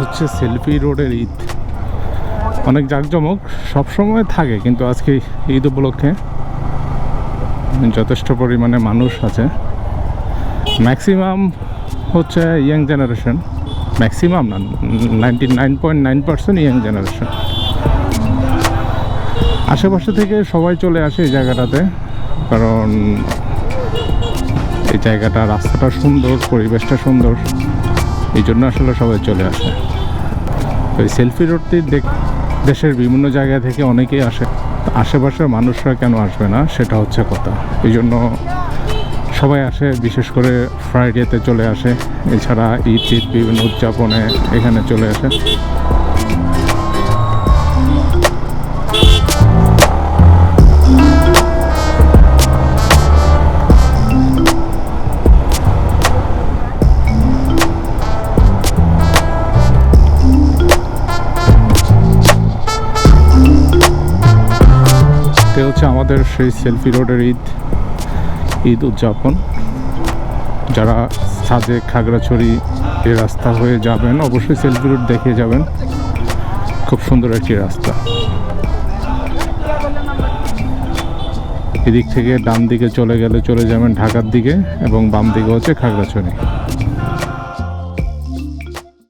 হচ্ছে সেলফি রোডের ঈদ। অনেক জাঁকজমক সবসময় থাকে, কিন্তু আজকে ঈদ উপলক্ষে যথেষ্ট পরিমাণে মানুষ আছে। ম্যাক্সিমাম হচ্ছে ইয়াং জেনারেশন। ম্যাক্সিমাম না, ninety nine point nine percent young generation. আশেপাশে থেকে সবাই চলে আসে এই জায়গাটাতে, কারণ এই জায়গাটা রাস্তাটা সুন্দর, পরিবেশটা সুন্দর। এই জন্য আসলে সবাই চলে আসে। তো এই সেলফি রোডটি দেশের বিভিন্ন জায়গা থেকে অনেকেই আসে। আশেপাশের মানুষরা কেন আসবে না, সেটা হচ্ছে কথা। এই জন্য সবাই আসে, বিশেষ করে ফ্রাইডেতে চলে আসে। এছাড়া ঈদ ঈদ বিভিন্ন উদযাপনে এখানে চলে আসে। এটা হচ্ছে আমাদের সেই সেলফি রোডের ঈদ ঈদ উদযাপন। যারা সাজেক খাগড়াছড়ি এই রাস্তা হয়ে যাবেন, অবশ্যই সেলফি রোড দেখে যাবেন। খুব সুন্দর একটি রাস্তা। এদিক থেকে ডান দিকে চলে গেলে চলে যাবেন ঢাকার দিকে এবং বাম দিকে হচ্ছে খাগড়াছড়ি।